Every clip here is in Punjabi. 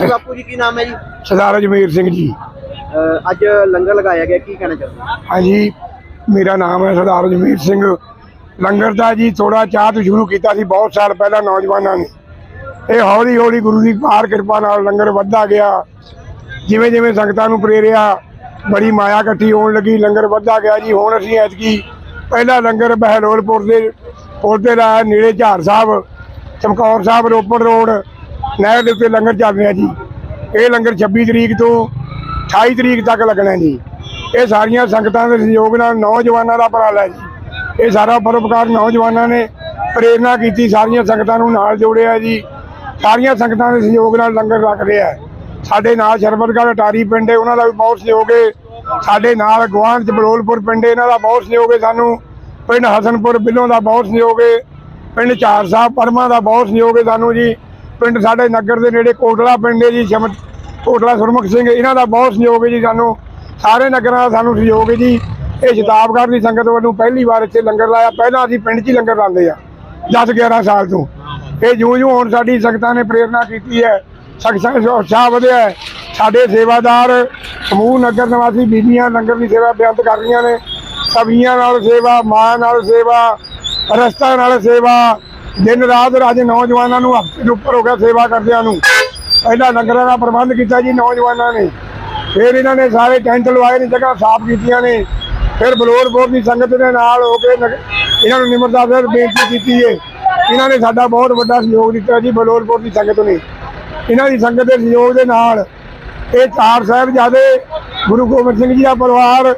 ਹਾਂਜੀ ਬਾਪੂ ਜੀ ਕੀ ਨਾਮ ਹੈ ਜੀ? ਸਰਦਾਰ ਅਜਮੇਰ ਸਿੰਘ ਜੀ। ਅਹ ਅੱਜ ਲੰਗਰ ਲਗਾਇਆ ਗਿਆ ਕੀ ਕਹਿਣਾ ਚਾਹੁੰਦੇ ਹੋ? ਹਾਂਜੀ ਮੇਰਾ ਨਾਮ ਹੈ ਸਰਦਾਰ ਅਜਮੇਰ ਸਿੰਘ। ਲੰਗਰ ਦਾ ਜੀ ਥੋੜਾ ਚਾਹ ਤੋਂ ਸ਼ੁਰੂ ਕੀਤਾ ਸੀ ਬਹੁਤ ਸਾਲ ਪਹਿਲਾਂ ਨੌਜਵਾਨਾਂ ਨੇ। ਇਹ ਹੌਲੀ ਹੌਲੀ ਗੁਰੂ ਦੀ ਪਾਰ ਕਿਰਪਾ ਨਾਲ ਲੰਗਰ ਵੱਧਦਾ ਗਿਆ। ਜਿਵੇਂ ਜਿਵੇਂ ਸੰਗਤਾਂ ਨੂੰ ਪ੍ਰੇਰਿਆ ਬੜੀ ਮਾਇਆ ਇਕੱਠੀ ਹੋਣ ਲੱਗੀ ਲੰਗਰ ਵੱਧਦਾ ਗਿਆ ਜੀ। ਹੁਣ ਅਸੀਂ ਐਤਕੀ ਪਹਿਲਾ ਲੰਗਰ ਬਹਿਲੋਲਪੁਰ ਦੇ ਪੁਲ ਤੇ ਲਾਇਆ ਨੇੜੇ ਝਾਰ ਸਾਹਿਬ ਚਮਕੌਰ ਸਾਹਿਬ ਰੋਪੜ ਰੋਡ ਨਹਿਰ ਦੇ ਉੱਤੇ ਲੰਗਰ ਚੱਲ ਰਿਹਾ ਜੀ। ਇਹ ਲੰਗਰ 26 ਤਰੀਕ ਤੋਂ 28 ਤਰੀਕ ਤੱਕ ਲੱਗਣਾ ਜੀ। ਇਹ ਸਾਰੀਆਂ ਸੰਗਤਾਂ ਦੇ ਸਹਿਯੋਗ ਨਾਲ ਨੌਜਵਾਨਾਂ ਦਾ ਉਪਰਾਲਾ ਜੀ। ਇਹ ਸਾਰਾ ਪਰਉਪਕਾਰ ਨੌਜਵਾਨਾਂ ਨੇ ਪ੍ਰੇਰਣਾ ਕੀਤੀ, ਸਾਰੀਆਂ ਸੰਗਤਾਂ ਨੂੰ ਨਾਲ ਜੋੜਿਆ ਜੀ। ਸਾਰੀਆਂ ਸੰਗਤਾਂ ਦੇ ਸਹਿਯੋਗ ਨਾਲ ਲੰਗਰ ਲੱਗ ਰਿਹਾ ਸਾਡੇ ਨਾਲ ਸ਼ਰਬਤਗੜ੍ਹ ਅਟਾਰੀ ਪਿੰਡ ਹੈ, ਉਹਨਾਂ ਦਾ ਵੀ ਬਹੁਤ ਸਹਿਯੋਗ ਹੈ। ਸਾਡੇ ਨਾਲ ਗੁਆਂਢ ਚ ਬਲੋਲਪੁਰ ਪਿੰਡ ਇਹਨਾਂ ਦਾ ਬਹੁਤ ਸਹਿਯੋਗ ਹੈ ਸਾਨੂੰ। ਪਿੰਡ ਹਸਨਪੁਰ ਬਿੱਲੋਂ ਦਾ ਬਹੁਤ ਸਹਿਯੋਗ ਹੈ। ਪਿੰਡ ਚਾਰ ਸਾਹਿਬ ਪਰਮਾ ਦਾ ਬਹੁਤ ਸਹਿਯੋਗ ਹੈ ਸਾਨੂੰ ਜੀ। ਪਿੰਡ ਸਾਡੇ ਨਗਰ ਦੇ ਨੇੜੇ ਕੋਟਲਾ ਪਿੰਡ ਹੈ ਜੀ ਸ਼ਮਤ ਕੋਟਲਾ ਸੁਰਮੁਖ ਸਿੰਘ, ਇਹਨਾਂ ਦਾ ਬਹੁਤ ਸਹਿਯੋਗ ਹੈ ਜੀ ਸਾਨੂੰ। ਸਾਰੇ ਨਗਰਾਂ ਦਾ ਸਾਨੂੰ ਸਹਿਯੋਗ ਹੈ ਜੀ। ਇਹ ਸ਼ਤਾਬਗੜ੍ਹ ਦੀ ਸੰਗਤ ਵੱਲੋਂ ਪਹਿਲੀ ਵਾਰ ਇੱਥੇ ਲੰਗਰ ਲਾਇਆ। ਪਹਿਲਾਂ ਅਸੀਂ ਪਿੰਡ 'ਚ ਹੀ ਲੰਗਰ ਲਾਉਂਦੇ ਆ 10 11 ਸਾਲ ਤੋਂ। ਇਹ ਜੂ ਜਿਉਂ ਹੁਣ ਸਾਡੀ ਸੰਗਤਾਂ ਨੇ ਪ੍ਰੇਰਣਾ ਕੀਤੀ ਹੈ, ਸੰਗਤਾਂ ਦਾ ਉਤਸ਼ਾਹ ਵਧਿਆ ਸਾਡੇ ਸੇਵਾਦਾਰ ਸਮੂਹ ਨਗਰ ਨਿਵਾਸੀ ਬੀਬੀਆਂ ਲੰਗਰ ਦੀ ਸੇਵਾ ਬੇਅੰਤ ਕਰ ਰਹੀਆਂ ਨੇ। ਸਬਜ਼ੀਆਂ ਨਾਲ ਸੇਵਾ, ਮਾਂ ਨਾਲ ਸੇਵਾ, ਰਸਤਾ ਨਾਲ ਸੇਵਾ ਦਿਨ ਰਾਤ ਰਾਜ ਨੌਜਵਾਨਾਂ ਨੂੰ ਹਫ਼ਤੇ ਦੇ ਉੱਪਰ ਹੋ ਗਿਆ ਸੇਵਾ ਕਰਦਿਆਂ ਨੂੰ। ਪਹਿਲਾਂ ਲੰਗਰਾਂ ਦਾ ਪ੍ਰਬੰਧ ਕੀਤਾ ਜੀ ਨੌਜਵਾਨਾਂ ਨੇ। ਫਿਰ ਇਹਨਾਂ ਨੇ ਸਾਰੇ ਟੈਂਟ ਲਵਾਏ ਨੇ, ਜਗ੍ਹਾ ਸਾਫ਼ ਕੀਤੀਆਂ ਨੇ। ਫਿਰ ਬਲੋਰਪੁਰ ਦੀ ਸੰਗਤ ਦੇ ਨਾਲ ਹੋ ਕੇ ਇਹਨਾਂ ਨੂੰ ਨਿਮਰਤਾ ਫਿਰ ਬੇਨਤੀ ਕੀਤੀ ਹੈ ਇਹਨਾਂ ਨੇ ਸਾਡਾ ਬਹੁਤ ਵੱਡਾ ਸਹਿਯੋਗ ਦਿੱਤਾ ਜੀ ਬਲੋਰਪੁਰ ਦੀ ਸੰਗਤ ਨੇ। ਇਹਨਾਂ ਦੀ ਸੰਗਤ ਦੇ ਸਹਿਯੋਗ ਦੇ ਨਾਲ ਇਹ ਚਾਰ ਸਾਹਿਬਜ਼ਾਦੇ, ਗੁਰੂ ਗੋਬਿੰਦ ਸਿੰਘ ਜੀ ਦਾ ਪਰਿਵਾਰ,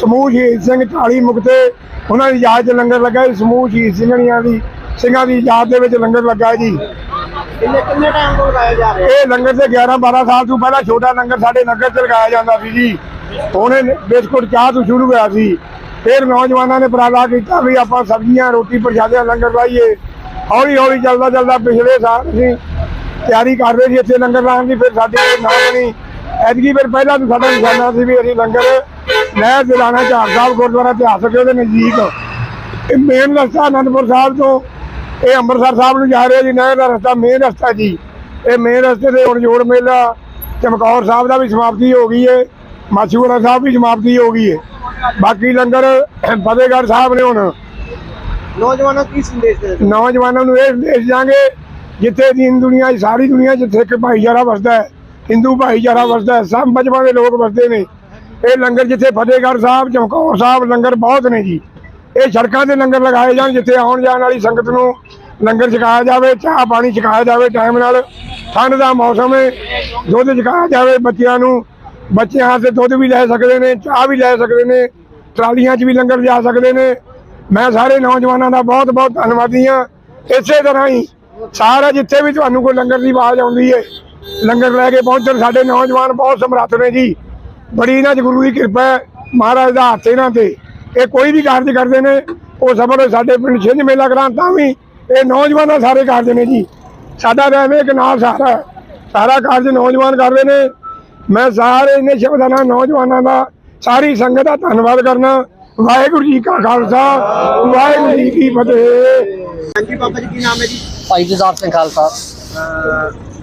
ਸਮੂਹ ਸ਼ਹੀਦ ਸਿੰਘ ਢਾਲੀ ਮੁਕਤੇ, ਉਹਨਾਂ ਦੀ ਯਾਦ 'ਚ ਲੰਗਰ ਲੱਗਾ ਜੀ ਸਮੂਹ ਸ਼ਹੀਦ ਸਿੰਘਣੀਆਂ ਦੀ। ਸਿੰਘਾਂ ਦੀ ਯਾਦ ਦੇ ਵਿੱਚ ਲੰਗਰ ਲੱਗਾ ਜੀ। ਕਿੰਨੇ ਕਿੰਨੇ ਟਾਈਮ ਤੋਂ ਲਗਾਇਆ ਜਾ ਰਿਹਾ? ਇਹ ਲੰਗਰ ਤੇ 11 12 ਸਾਲ ਤੋਂ ਪਹਿਲਾਂ ਛੋਟਾ ਲੰਗਰ ਸਾਡੇ ਨਗਰ ਚ ਲਗਾਇਆ ਜਾਂਦਾ ਸੀ ਜੀ। ਹੁਣ ਬਿਸਕੁਟ ਚਾਹ ਤੋਂ ਸ਼ੁਰੂ ਹੋਇਆ ਸੀ। ਫਿਰ ਨੌਜਵਾਨਾਂ ਨੇ ਉਪਰਾਲਾ ਕੀਤਾ ਵੀ ਆਪਾਂ ਸਬਜ਼ੀਆਂ ਰੋਟੀ ਪ੍ਰਸ਼ਾਦੇ ਦਾ ਲੰਗਰ ਲਾਈਏ। ਹੌਲੀ ਹੌਲੀ ਚੱਲਦਾ ਚੱਲਦਾ ਪਿਛਲੇ ਸਾਲ ਅਸੀਂ ਤਿਆਰੀ ਕਰ ਰਹੇ ਸੀ ਇੱਥੇ ਲੰਗਰ ਲਾਉਣ ਦੀ ਫਿਰ ਸਾਡੇ ਨਾ ਬਣੀ ਐਤਕੀ ਫਿਰ ਪਹਿਲਾਂ ਤਾਂ ਸਾਡਾ ਨਿਸ਼ਾਨਾ ਸੀ ਵੀ ਅਸੀਂ ਲੰਗਰ ਨਹਿਰ ਦੇ ਲਾਣਾ ਝਾੜ ਸਾਹਿਬ ਗੁਰਦੁਆਰਾ ਇਤਿਹਾਸਕ ਉਹਦੇ ਨਜ਼ਦੀਕ। ਇਹ ਮੇਨ ਰਸਤਾ ਅਨੰਦਪੁਰ ਸਾਹਿਬ ਤੋਂ ਇਹ ਅੰਮ੍ਰਿਤਸਰ ਸਾਹਿਬ ਨੂੰ ਜਾ ਰਿਹਾ ਜੀ ਨਹਿਰ ਦਾ ਰਸਤਾ ਮੇਨ ਰਸਤਾ ਜੀ। ਇਹ ਮੇਨ ਰਸਤੇ ਤੇ ਹੁਣ ਜੋੜ ਮੇਲਾ ਚਮਕੌਰ ਸਾਹਿਬ ਦਾ ਵੀ ਸਮਾਪਤੀ ਹੋ ਗਈ ਹੈ ਮਾਛੀਵਾੜਾ ਸਾਹਿਬ ਵੀ ਸਮਾਪਤੀ ਹੋ ਗਈ ਹੈ ਬਾਕੀ ਲੰਗਰ ਫਤਿਹਗੜ੍ਹ ਸਾਹਿਬ ਨੇ ਹੁਣ ਨੌਜਵਾਨਾਂ ਨੂੰ ਕੀ ਸੰਦੇਸ਼ ਨੌਜਵਾਨਾਂ ਨੂੰ ਇਹ ਸੰਦੇਸ਼ ਦਿਆਂਗੇ ਜਿੱਥੇ ਦੀਨ ਦੁਨੀਆ ਸਾਰੀ ਦੁਨੀਆ 'ਚ ਸਿੱਖ ਭਾਈਚਾਰਾ ਵਸਦਾ ਹੈ ਹਿੰਦੂ ਭਾਈਚਾਰਾ ਵਸਦਾ ਹੈ ਸਭ ਮਜਬਾਂ ਦੇ ਲੋਕ ਵਸਦੇ ਨੇ। ਇਹ ਲੰਗਰ ਜਿੱਥੇ ਫਤਿਹਗੜ੍ਹ ਸਾਹਿਬ ਚਮਕੌਰ ਸਾਹਿਬ ਲੰਗਰ ਬਹੁਤ ਨੇ ਜੀ। ਇਹ ਸੜਕਾਂ ਤੇ ਲੰਗਰ ਲਗਾਏ ਜਾਣ, ਜਿੱਥੇ ਆਉਣ ਜਾਣ ਵਾਲੀ ਸੰਗਤ ਨੂੰ ਲੰਗਰ ਛਕਾਇਆ ਜਾਵੇ, ਚਾਹ ਪਾਣੀ ਛਕਾਇਆ ਜਾਵੇ ਟਾਈਮ ਨਾਲ। ਠੰਡ ਦਾ ਮੌਸਮ ਹੈ, ਦੁੱਧ ਛਕਾਇਆ ਜਾਵੇ ਬੱਚਿਆਂ ਨੂੰ। ਬੱਚਿਆਂ ਵਾਸਤੇ ਦੁੱਧ ਵੀ ਲੈ ਸਕਦੇ ਨੇ, ਚਾਹ ਵੀ ਲੈ ਸਕਦੇ ਨੇ, ਟਰਾਲੀਆਂ 'ਚ ਵੀ ਲੰਗਰ ਜਾ ਸਕਦੇ ਨੇ। ਮੈਂ ਸਾਰੇ ਨੌਜਵਾਨਾਂ ਦਾ ਬਹੁਤ ਬਹੁਤ ਧੰਨਵਾਦੀ ਹਾਂ। ਇਸੇ ਤਰ੍ਹਾਂ ਹੀ ਸਾਰਾ ਜਿੱਥੇ ਵੀ ਤੁਹਾਨੂੰ ਕੋਈ ਲੰਗਰ ਦੀ ਆਵਾਜ਼ ਆਉਂਦੀ ਹੈ, ਲੰਗਰ ਲੈ ਕੇ ਪਹੁੰਚਣ, ਸਾਡੇ ਨੌਜਵਾਨ ਬਹੁਤ ਸਮਰੱਥ ਨੇ ਜੀ। ਬੜੀ ਇਹਨਾਂ 'ਚ ਗੁਰੂ ਦੀ ਕਿਰਪਾ ਹੈ, ਮਹਾਰਾਜ ਦਾ ਹੱਥ ਇਹਨਾਂ ਤੇ। ਇਹ ਕੋਈ ਵੀ ਕਾਰਜ ਕਰਦੇ ਨੇ ਉਹ ਸਫਲ ਸਾਡੇ ਪਿੰਡ ਛਿੰਝ ਮੇਲਾ ਕਰਾਂ ਤਾਂ ਵੀ ਇਹ ਨੌਜਵਾਨਾਂ ਸਾਰੇ ਕਾਰਜ ਨੇ ਜੀ। ਸਾਡਾ ਐਵੇਂ ਇੱਕ ਨਾਲ ਸਾਰਾ। ਸਾਰਾ ਕਾਰਜ ਨੌਜਵਾਨ ਕਰਦੇ ਨੇ। ਮੈਂ ਸਾਰੇ ਇਹਨੇ ਸ਼ਬਦਾਂ ਨਾਲ ਨੌਜਵਾਨਾਂ ਦਾ ਸਾਰੀ ਸੰਗਤ ਦਾ ਧੰਨਵਾਦ ਕਰਨਾ। ਵਾਹਿਗੁਰੂ ਜੀ ਕਾ ਖਾਲਸਾ ਵਾਹਿਗੁਰੂ ਜੀ ਕੀ ਫਤਿਹ। ਹਾਂਜੀ ਬਾਬਾ ਜੀ ਕੀ ਨਾਮ ਹੈ ਜੀ? ਭਾਈ ਜਜ਼ਾਬ ਸਿੰਘ ਖਾਲਸਾ।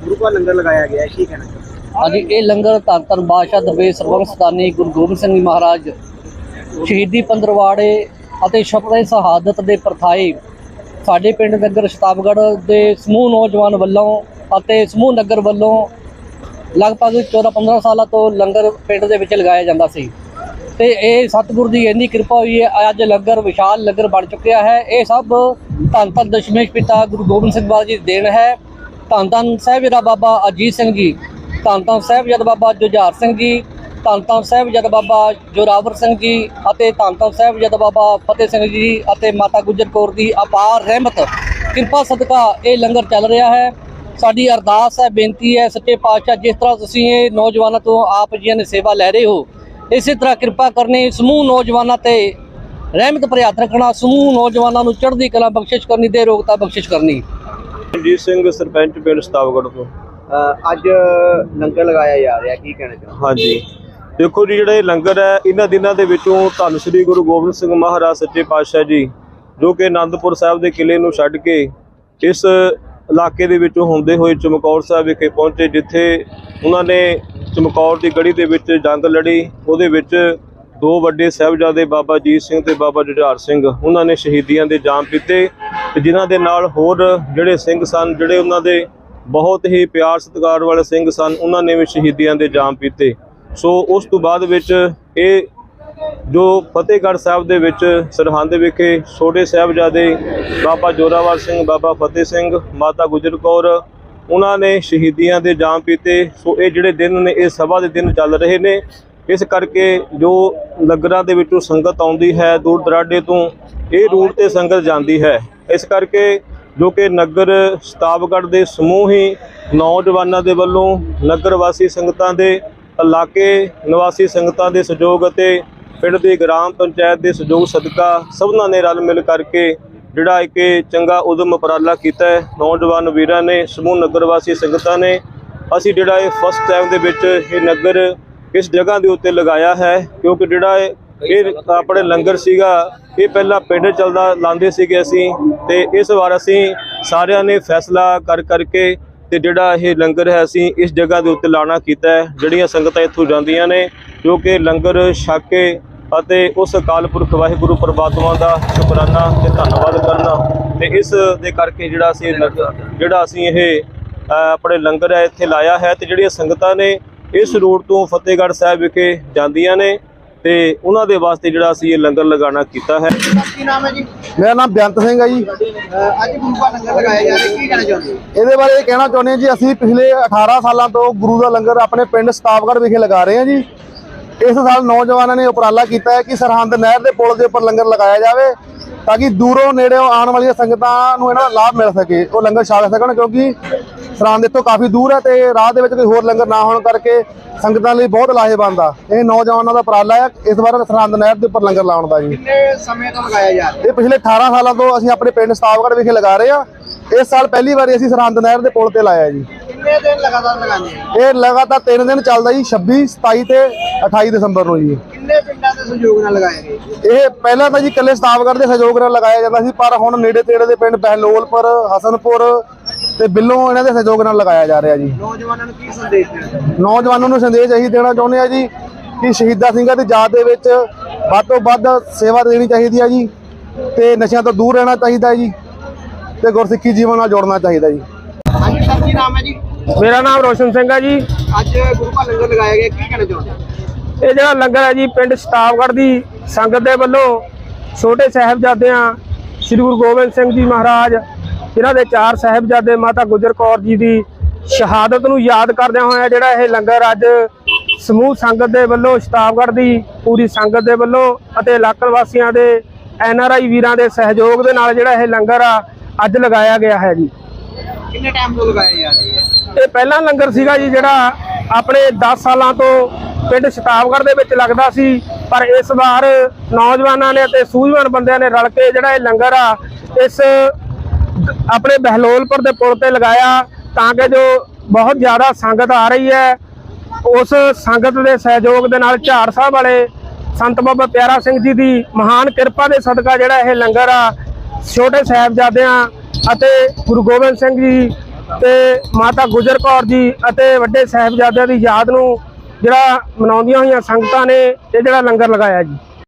ਗੁਰੂ ਦਾ ਲੰਗਰ ਲਗਾਇਆ ਗਿਆ ਹੈ ਕੀ ਕਹਿਣਾ ਚਾਹੁੰਦੇ ਹੋ? ਹਾਂਜੀ ਇਹ ਲੰਗਰ ਧੰਨ ਧੰਨ ਬਾਦਸ਼ਾਹ ਦਰਵੇਸ਼ ਸਤਾਨੀ ਗੁਰੂ ਗੋਬਿੰਦ ਸਿੰਘ ਜੀ ਮਹਾਰਾਜ ਸ਼ਹੀਦੀ ਪੰਦਰਵਾੜੇ ਅਤੇ ਸ਼ਬਦ ਸ਼ਹਾਦਤ ਦੇ ਪ੍ਰਥਾਏ ਸਾਡੇ ਪਿੰਡ ਨਗਰ ਸ਼ਤਾਬਗੜ੍ਹ ਦੇ ਸਮੂਹ ਨੌਜਵਾਨ ਵੱਲੋਂ ਅਤੇ ਸਮੂਹ ਨਗਰ ਵੱਲੋਂ ਲਗਭਗ 14-15 ਸਾਲਾਂ ਤੋਂ ਲੰਗਰ ਪਿੰਡ ਦੇ ਵਿੱਚ ਲਗਾਇਆ ਜਾਂਦਾ ਸੀ। ਤੇ ਇਹ ਸਤਿਗੁਰ ਦੀ ਇੰਨੀ ਕਿਰਪਾ ਹੋਈ ਹੈ, ਅੱਜ ਲੰਗਰ, ਵਿਸ਼ਾਲ ਲੰਗਰ ਬਣ ਚੁੱਕਿਆ ਹੈ। ਇਹ ਸਭ ਧੰਨ ਧੰਨ ਦਸ਼ਮੇਸ਼ ਪਿਤਾ ਗੁਰੂ ਗੋਬਿੰਦ ਸਿੰਘ ਮਹਾਰਾਜ ਜੀ ਦੀ ਦੇਣ ਹੈ। ਧੰਨ ਧੰਨ ਸਾਹਿਬਜ਼ਾਦਾ ਬਾਬਾ ਅਜੀਤ ਸਿੰਘ ਜੀ ਧੰਨ ਧੰਨ ਸਾਹਿਬਜ਼ਾਦਾ ਬਾਬਾ ਜੁਝਾਰ ਸਿੰਘ ਜੀ ਧੰਨ ਧੰਨ ਸਾਹਿਬਜ਼ਾਦਾ ਬਾਬਾ ਜੋਰਾਵਰ ਸਿੰਘ ਜੀ ਅਤੇ ਧੰਨ ਧੰਨ ਸਾਹਿਬਜ਼ਾਦਾ ਬਾਬਾ ਫਤਿਹ ਸਿੰਘ ਜੀ ਅਤੇ ਮਾਤਾ ਗੁਜਰ ਕੌਰ ਦੀ ਅਪਾਰ ਰਹਿਮਤ ਕਿਰਪਾ ਸਦਕਾ ਇਹ ਲੰਗਰ ਚੱਲ ਰਿਹਾ ਹੈ। ਸਾਡੀ ਅਰਦਾਸ ਹੈ ਬੇਨਤੀ ਹੈ ਸੱਚੇ ਪਾਤਸ਼ਾਹ ਜਿਸ ਤਰ੍ਹਾਂ ਤੁਸੀਂ ਇਹ ਨੌਜਵਾਨਾਂ ਤੋਂ ਆਪ ਜੀਆਂ ਨੇ ਸੇਵਾ ਲੈ ਰਹੇ ਹੋ ਇਸੇ ਤਰ੍ਹਾਂ ਕਿਰਪਾ ਕਰਨੀ ਸਮੂਹ ਨੌਜਵਾਨਾਂ ਤੇ ਰਹਿਮਤ ਭਰਿਆ ਹੱਥ ਰੱਖਣਾ ਸਮੂਹ ਨੌਜਵਾਨਾਂ ਨੂੰ ਚੜ੍ਹਦੀ ਕਲਾ ਬਖਸ਼ਿਸ਼ ਕਰਨੀ ਦੇ ਰੋਗਤਾ ਬਖਸ਼ਿਸ਼ ਕਰਨੀ। ਰਣਜੀਤ ਸਿੰਘ ਸਰਪੰਚ ਪਿੰਡ ਸਤਾਵਗੜ੍ਹ ਤੋਂ। ਅੱਜ ਲੰਗਰ ਲਗਾਇਆ ਜਾ ਰਿਹਾ ਕੀ ਕਹਿਣਾ ਚਾਹੁੰਦੇ? ਹਾਂਜੀ। ਦੇਖੋ ਜੀ, ਜਿਹੜਾ ਇਹ ਲੰਗਰ ਹੈ, ਇਹਨਾਂ ਦਿਨਾਂ ਦੇ ਵਿੱਚੋਂ ਧੰਨ ਸ੍ਰੀ ਗੁਰੂ ਗੋਬਿੰਦ ਸਿੰਘ ਮਹਾਰਾਜ ਸੱਚੇ ਪਾਤਸ਼ਾਹ ਜੀ, ਜੋ ਕਿ ਆਨੰਦਪੁਰ ਸਾਹਿਬ ਦੇ ਕਿਲੇ ਨੂੰ ਛੱਡ ਕੇ ਇਸ ਇਲਾਕੇ ਦੇ ਵਿੱਚੋਂ ਹੁੰਦੇ ਹੋਏ ਚਮਕੌਰ ਸਾਹਿਬ ਵਿਖੇ ਪਹੁੰਚੇ, ਜਿੱਥੇ ਉਹਨਾਂ ਨੇ ਚਮਕੌਰ ਦੀ ਗੜੀ ਦੇ ਵਿੱਚ ਜੰਗ ਲੜੀ। ਉਹਦੇ ਵਿੱਚ ਦੋ ਵੱਡੇ ਸਾਹਿਬਜ਼ਾਦੇ, ਬਾਬਾ ਜੀਤ ਸਿੰਘ ਤੇ ਬਾਬਾ ਜੁਝਾਰ ਸਿੰਘ, ਉਹਨਾਂ ਨੇ ਸ਼ਹੀਦੀਆਂ ਦੇ ਜਾਮ ਪੀਤੇ ਤੇ ਜਿਨ੍ਹਾਂ ਦੇ ਨਾਲ ਹੋਰ ਜਿਹੜੇ ਸਿੰਘ ਸਨ, ਜਿਹੜੇ ਉਹਨਾਂ ਦੇ ਬਹੁਤ ਹੀ ਪਿਆਰ ਸਤਿਕਾਰ ਵਾਲੇ ਸਿੰਘ ਸਨ, ਉਹਨਾਂ ਨੇ ਵੀ ਸ਼ਹੀਦੀਆਂ ਦੇ ਜਾਮ ਪੀਤੇ। ਸੋ ਉਸ ਤੋਂ ਬਾਅਦ ਵਿੱਚ ਇਹ ਜੋ ਫਤਿਹਗੜ੍ਹ ਸਾਹਿਬ ਦੇ ਵਿੱਚ ਸਰਹੰਦ ਵਿਖੇ ਛੋਟੇ ਸਾਹਿਬਜ਼ਾਦੇ ਬਾਬਾ ਜੋਰਾਵਰ ਸਿੰਘ, ਬਾਬਾ ਫਤਿਹ ਸਿੰਘ, ਮਾਤਾ ਗੁਜਰ ਕੌਰ, ਉਹਨਾਂ ਨੇ ਸ਼ਹੀਦੀਆਂ ਦੇ ਜਾਮ ਪੀਤੇ। ਸੋ ਇਹ ਜਿਹੜੇ ਦਿਨ ਨੇ, ਇਹ ਸਭਾ ਦੇ ਦਿਨ ਚੱਲ ਰਹੇ ਨੇ। ਇਸ ਕਰਕੇ ਜੋ ਨਗਰਾਂ ਦੇ ਵਿੱਚੋਂ ਸੰਗਤ ਆਉਂਦੀ ਹੈ, ਦੂਰ ਦਰਾਡੇ ਤੋਂ ਇਹ ਰੂਟ ਤੇ ਸੰਗਤ ਜਾਂਦੀ ਹੈ। ਇਸ ਕਰਕੇ ਜੋ ਕਿ ਨਗਰ ਸ਼ਤਾਬਗੜ੍ਹ ਦੇ ਸਮੂਹ ਹੀ ਨੌਜਵਾਨਾਂ ਦੇ ਵੱਲੋਂ ਨਗਰ ਵਾਸੀ ਸੰਗਤਾਂ ਦੇ ਇਲਾਕੇ ਨਿਵਾਸੀ ਸੰਗਤਾਂ ਦੇ ਸਹਿਯੋਗ ਅਤੇ ਪਿੰਡ ਦੀ ਗ੍ਰਾਮ ਪੰਚਾਇਤ ਦੇ ਸਹਿਯੋਗ ਸਦਕਾ ਸਭਨਾਂ ਨੇ ਰਲ ਮਿਲ ਕਰਕੇ ਜਿਹੜਾ ਇੱਕ ਚੰਗਾ ਉਦਮ ਉਪਰਾਲਾ ਕੀਤਾ ਹੈ। ਨੌਜਵਾਨ ਵੀਰਾਂ ਨੇ, ਸਮੂਹ ਨਗਰ ਵਾਸੀ ਸੰਗਤਾਂ ਨੇ, ਅਸੀਂ ਜਿਹੜਾ ਇਹ ਫਸਟ ਟਾਈਮ ਦੇ ਵਿੱਚ ਇਹ ਨਗਰ ਇਸ ਜਗ੍ਹਾ ਦੇ ਉੱਤੇ ਲਗਾਇਆ ਹੈ ਕਿਉਂਕਿ ਜਿਹੜਾ ਇਹ ਆਪਣੇ ਲੰਗਰ ਸੀਗਾ, ਇਹ ਪਹਿਲਾਂ ਪਿੰਡ ਚੱਲਦਾ ਲਾਉਂਦੇ ਸੀਗੇ ਅਸੀਂ ਤੇ ਇਸ ਵਾਰ ਅਸੀਂ ਸਾਰਿਆਂ ਨੇ ਫੈਸਲਾ ਕਰ ਕਰਕੇ ਤੇ ਜਿਹੜਾ ਇਹ ਲੰਗਰ ਹੈ, ਅਸੀਂ ਇਸ ਜਗ੍ਹਾ ਦੇ ਉੱਤੇ ਲਾਣਾ ਕੀਤਾ ਹੈ। ਜਿਹੜੀਆਂ ਸੰਗਤਾਂ ਇੱਥੋਂ ਜਾਂਦੀਆਂ ਨੇ, ਜੋ ਕਿ ਲੰਗਰ, ਛਕ ਕੇ ਅਤੇ ਉਸ ਅਕਾਲ ਪੁਰਖ ਵਾਹਿਗੁਰੂ ਪ੍ਰਮਾਤਮਾ ਦਾ ਸ਼ੁਕਰਾਨਾ ਤੇ ਧੰਨਵਾਦ ਕਰਨਾ ਤੇ ਇਸ ਦੇ ਕਰਕੇ ਜਿਹੜਾ ਅਸੀਂ ਲੰਗਰ- ਜਿਹੜਾ ਅਸੀਂ ਇਹ ਆਪਣੇ ਲੰਗਰ ਹੈ, ਇੱਥੇ ਲਾਇਆ ਹੈ ਤੇ ਜਿਹੜੀਆਂ ਸੰਗਤਾਂ ਨੇ, ਇਸ ਰੋਡ ਤੋਂ ਫਤਿਹਗੜ੍ਹ ਸਾਹਿਬ ਵਿਖੇ ਜਾਂਦੀਆਂ ਨੇ ਤੇ ਉਹਨਾਂ ਦੇ ਵਾਸਤੇ ਜਿਹੜਾ ਅਸੀਂ ਇਹ ਲੰਗਰ ਲਗਾਉਣਾ ਕੀਤਾ ਹੈ। ਕੀ ਨਾਮ ਹੈ ਜੀ? ਮੇਰਾ ਨਾਮ ਬੇਅੰਤ ਸਿੰਘ ਹੈ ਜੀ। ਅੱਜ ਗੁਰੂ ਦਾ ਲੰਗਰ ਲਗਾਇਆ ਜਾ ਰਿਹਾ ਕੀ ਕਹਿਣਾ ਚਾਹੁੰਦੇ ਹੋ? ਇਹਦੇ ਬਾਰੇ ਇਹ ਕਹਿਣਾ ਚਾਹੁੰਦੇ ਹਾਂ ਜੀ ਅਸੀਂ ਪਿਛਲੇ 18 ਸਾਲਾਂ ਤੋਂ ਗੁਰੂ ਦਾ ਲੰਗਰ ਆਪਣੇ ਪਿੰਡ ਸਤਾਵਗੜ੍ਹ ਵਿਖੇ ਲਗਾ ਰਹੇ ਹਾਂ ਜੀ। ਇਸ ਸਾਲ ਨੌਜਵਾਨਾਂ ਨੇ ਉਪਰਾਲਾ ਕੀਤਾ ਹੈ ਕਿ ਸਰਹੰਦ ਨਹਿਰ ਦੇ ਪੁਲ ਦੇ ਉੱਪਰ ਲੰਗਰ ਲਗਾਇਆ ਜਾਵੇ ਤਾਂ ਕਿ ਦੂਰੋਂ ਨੇੜਿਓਂ ਆਉਣ ਵਾਲੀਆਂ ਸੰਗਤਾਂ ਨੂੰ ਇਹਨਾਂ ਦਾ ਲਾਭ ਮਿਲ ਸਕੇ ਉਹ ਲੰਗਰ ਛਕ ਸਕਣ ਕਿਉਂਕਿ ਸਰਹੰਦ ਇੱਥੋਂ ਕਾਫੀ ਦੂਰ ਹੈ ਤੇ ਰਾਹ ਦੇ ਵਿੱਚ ਕੋਈ ਹੋਰ ਲੰਗਰ ਨਾ ਹੋਣ ਕਰਕੇ ਸੰਗਤਾਂ ਲਈ ਬਹੁਤ ਲਾਹੇਵੰਦ ਆ। ਇਹ ਨੌਜਵਾਨਾਂ ਦਾ ਉਪਰਾਲਾ ਹੈ। ਇਸ ਵਾਰ ਸਰਹੰਦ ਨਹਿਰ ਦੇ ਉੱਪਰ ਲੰਗਰ ਲਾਉਣ ਦਾ ਜੀ। ਕਿੰਨੇ ਸਮੇਂ ਤੋਂ ਲਗਾਇਆ ਜਾ ਰਿਹਾ? ਇਹ ਪਿਛਲੇ 18 ਸਾਲਾਂ ਤੋਂ ਅਸੀਂ ਆਪਣੇ ਪਿੰਡ ਸਤਾਵਗੜ੍ਹ ਵਿਖੇ ਲਗਾ ਰਹੇ ਹਾਂ। ਇਸ ਸਾਲ ਪਹਿਲੀ ਵਾਰੀ ਅਸੀਂ ਸਰਹੰਦ ਨਹਿਰ ਦੇ ਪੁਲ ਤੇ ਲਾਇਆ ਜੀ। ਕਿੰਨੇ ਦਿਨ ਲਗਾਤਾਰ ਲਗਾਉਂਦੇ ਆ ਇਹ ਲਗਾਤਾਰ 3 ਦਿਨ ਚੱਲਦਾ ਜੀ 26 27 ਤੇ 28 ਦਸੰਬਰ ਨੂੰ ਜੀ। ਕਿੰਨੇ ਪਿੰਡਾਂ ਦੇ ਸਹਿਯੋਗ ਨਾਲ ਲਗਾਏ ਗਏ ਇਹ ਪਹਿਲਾਂ ਤਾਂ ਜੀ ਇਕੱਲੇ ਸਤਾਵਗੜ੍ਹ ਦੇ ਸਹਿਯੋਗ ਨਾਲ ਲਗਾਇਆ ਜਾਂਦਾ ਸੀ ਪਰ ਹੁਣ ਨੇੜੇ ਤੇੜੇ ਦੇ ਪਿੰਡ ਬਹਿਲੋਲਪੁਰ ਹਸਨਪੁਰ ਤੇ ਬਿੱਲੋਂ ਇਹਨਾਂ ਦੇ ਸਹਿਯੋਗ ਨਾਲ ਲਗਾਇਆ ਜਾ ਰਿਹਾ ਜੀ ਨੌਜਵਾਨਾਂ ਨੂੰ ਕੀ ਸੰਦੇਸ਼ ਦੇਣਾ ਚਾਹੁੰਦੇ ਹੋ? ਨੌਜਵਾਨਾਂ ਨੂੰ ਸੰਦੇਸ਼ ਇਹੀ ਦੇਣਾ ਚਾਹੁੰਦੇ ਆ ਜੀ ਕਿ ਸ਼ਹੀਦਾਂ ਸਿੰਘਾਂ ਦੀ ਯਾਦ ਦੇ ਵਿੱਚ ਵੱਧ ਤੋਂ ਵੱਧ ਸੇਵਾ ਦੇਣੀ ਚਾਹੀਦੀ ਆ ਜੀ ਤੇ ਨਸ਼ਿਆਂ ਤੋਂ ਦੂਰ ਰਹਿਣਾ ਚਾਹੀਦਾ ਜੀ ਤੇ ਗੁਰਸਿੱਖੀ ਜੀਵਨ ਨਾਲ ਜੋੜਨਾ ਚਾਹੀਦਾ ਜੀ ਹਾਂਜੀ ਸਰ ਕੀ ਨਾਮ ਹੈ ਜੀ ਮੇਰਾ ਨਾਮ ਰੋਸ਼ਨ ਸਿੰਘ ਹੈ ਜੀ ਅੱਜ ਗੁਰੂ ਦਾ ਲੰਗਰ ਲਗਾਇਆ ਗਿਆ ਕੀ ਕਹਿਣਾ ਚਾਹੁੰਦੇ? ਇਹ ਜਿਹੜਾ ਲੰਗਰ ਹੈ ਜੀ ਪਿੰਡ ਸ਼ਤਾਬਗੜ੍ਹ ਦੀ ਸੰਗਤ ਦੇ ਵੱਲੋਂ ਛੋਟੇ ਸਾਹਿਬਜ਼ਾਦਿਆਂ ਸ੍ਰੀ ਗੁਰੂ ਗੋਬਿੰਦ ਸਿੰਘ ਜੀ ਮਹਾਰਾਜ ਜਿਨ੍ਹਾਂ ਦੇ ਚਾਰ ਸਾਹਿਬਜ਼ਾਦੇ ਮਾਤਾ ਗੁਜਰ ਕੌਰ ਜੀ ਦੀ ਸ਼ਹਾਦਤ ਨੂੰ ਯਾਦ ਕਰਦਿਆਂ ਹੋਇਆ ਜਿਹੜਾ ਇਹ ਲੰਗਰ ਅੱਜ ਸਮੂਹ ਸੰਗਤ ਦੇ ਵੱਲੋਂ ਸ਼ਤਾਬਗੜ੍ਹ ਦੀ ਪੂਰੀ ਸੰਗਤ ਦੇ ਵੱਲੋਂ ਅਤੇ ਇਲਾਕਾ ਵਾਸੀਆਂ ਦੇ ਐਨ ਆਰ ਆਈ ਵੀਰਾਂ ਦੇ ਸਹਿਯੋਗ ਦੇ ਨਾਲ ਜਿਹੜਾ ਇਹ ਲੰਗਰ ਆ ਅੱਜ ਲਗਾਇਆ ਗਿਆ ਹੈ ਜੀ। ਕਿੰਨੇ ਟਾਈਮ ਤੋਂ ਲਗਾਇਆ ਜਾ ਰਿਹਾ ਹੈ? ਇਹ ਪਹਿਲਾ ਲੰਗਰ ਸੀਗਾ ਜੀ ਜਿਹੜਾ ਆਪਣੇ 10 ਸਾਲਾਂ ਤੋਂ ਪਿੰਡ ਸ਼ਤਾਬਗੜ੍ਹ ਦੇ ਵਿੱਚ ਲੱਗਦਾ ਸੀ ਪਰ ਇਸ ਵਾਰ ਨੌਜਵਾਨਾਂ ਨੇ ਅਤੇ ਸੂਝਵਾਨ ਬੰਦਿਆਂ ਨੇ ਰਲ ਕੇ ਜਿਹੜਾ ਇਹ ਲੰਗਰ ਆ ਇਸ ਆਪਣੇ ਬਹਿਲੋਲਪੁਰ ਦੇ ਪੁਲ ਤੇ ਲਗਾਇਆ ਤਾਂ ਕਿ ਜੋ ਬਹੁਤ ਜ਼ਿਆਦਾ ਸੰਗਤ ਆ ਰਹੀ ਹੈ, ਉਸ ਸੰਗਤ ਦੇ ਸਹਿਯੋਗ ਦੇ ਨਾਲ ਝਾੜ ਸਾਹਿਬ ਵਾਲੇ ਸੰਤ ਬਾਬਾ ਪਿਆਰਾ ਸਿੰਘ ਜੀ ਦੀ ਮਹਾਨ ਕਿਰਪਾ ਦੇ ਸਦਕਾ ਜਿਹੜਾ ਇਹ ਲੰਗਰ ਆ, ਛੋਟੇ ਸਾਹਿਬਜ਼ਾਦਿਆਂ ਅਤੇ ਗੁਰੂ ਗੋਬਿੰਦ ਸਿੰਘ ਜੀ ਤੇ ਮਾਤਾ ਗੁਜਰ ਕੌਰ ਜੀ ਅਤੇ ਵੱਡੇ ਸਾਹਿਬਜ਼ਾਦਿਆਂ ਦੀ ਯਾਦ ਨੂੰ ਜਿਹੜਾ ਮਨਾਉਂਦੀਆਂ ਹੋਈਆਂ ਸੰਗਤਾਂ ਨੇ, ਇਹ ਜਿਹੜਾ ਲੰਗਰ ਲਗਾਇਆ ਜੀ।